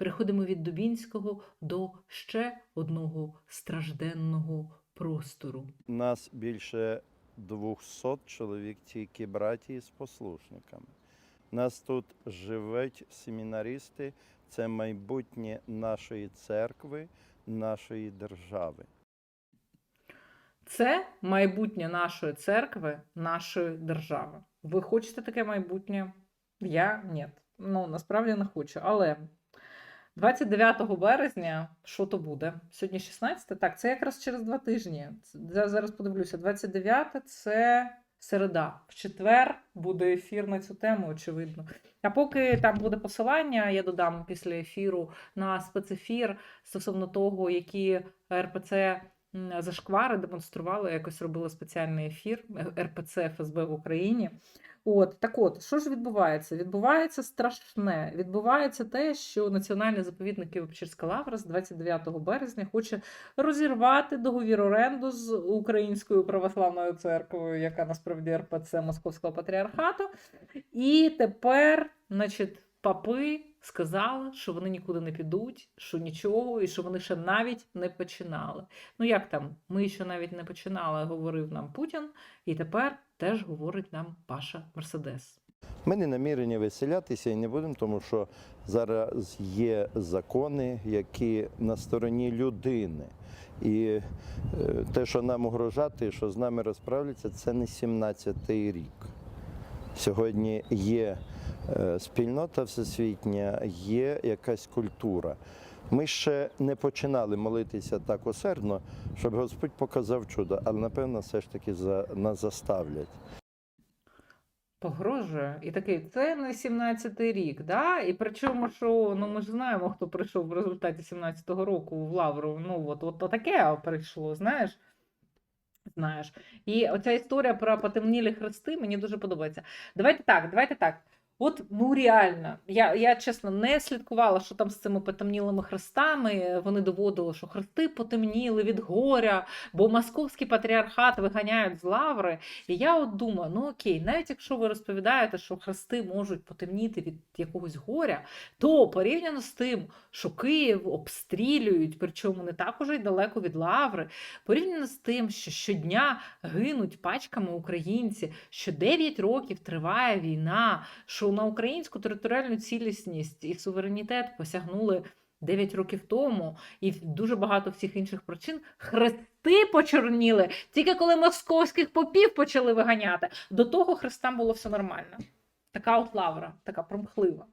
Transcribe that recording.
переходимо від Дубінського до ще одного стражденного простору. Нас більше 200 чоловік, тільки браті з послушниками. Нас тут живуть семінаристи, це майбутнє нашої церкви, нашої держави. Це майбутнє нашої церкви, нашої держави. Ви хочете таке майбутнє? Я ні. Ну, насправді не хочу. Але 29 березня, що то буде? Сьогодні 16? Так, це якраз через два тижні. Я зараз подивлюся. 29 це середа. В четвер буде ефір на цю тему, очевидно. А поки там буде посилання, я додам після ефіру на спецефір стосовно того, які РПЦ зашквари демонстрували, якось робила спеціальний ефір е, РПЦ ФСБ в Україні. От так от, що ж відбувається? Відбувається страшне. Відбувається те, що Національний заповідник Києво-Печерська лавра з 29 березня хоче розірвати договір оренду з Українською православною церквою, яка насправді РПЦ Московського патріархату. І тепер, значить, папи сказали, що вони нікуди не підуть, що нічого, і що вони ще навіть не починали. Ну як там? Ми ще навіть не починали, говорив нам Путін, і тепер теж говорить нам Паша Мерседес. Ми не намірені виселятися і не будемо, тому що зараз є закони, які на стороні людини. І е, те, що нам угрожати, що з нами розправляться, це не 17-й рік. Сьогодні є спільнота всесвітня, є якась культура. Ми ще не починали молитися так усердно, щоб Господь показав чудо, але напевно все ж таки за, нас заставлять. Погрожує. І такий, це не 17-й рік, да? І причому, що ну ми ж знаємо, хто прийшов в результаті 17-го року в Лавру. Ну, от, от таке прийшло, знаєш. Знаєш. І оця історія про потемнілі хрести мені дуже подобається. Давайте так, давайте так. От, ну реально, я, я чесно не слідкувала, що там з цими потемнілими хрестами. Вони доводили, що хрести потемніли від горя, бо московський патріархат виганяють з лаври. І я от думаю, ну окей, навіть якщо ви розповідаєте, що хрести можуть потемніти від якогось горя, то порівняно з тим, що Київ обстрілюють, причому не так уже й далеко від лаври, порівняно з тим, що щодня гинуть пачками українці, що 9 років триває війна, на українську територіальну цілісність і суверенітет посягнули 9 років тому, і дуже багато всіх інших причин хрести почорніли тільки коли московських попів почали виганяти. До того хрестам було все нормально. Така от лавра, така промхлива.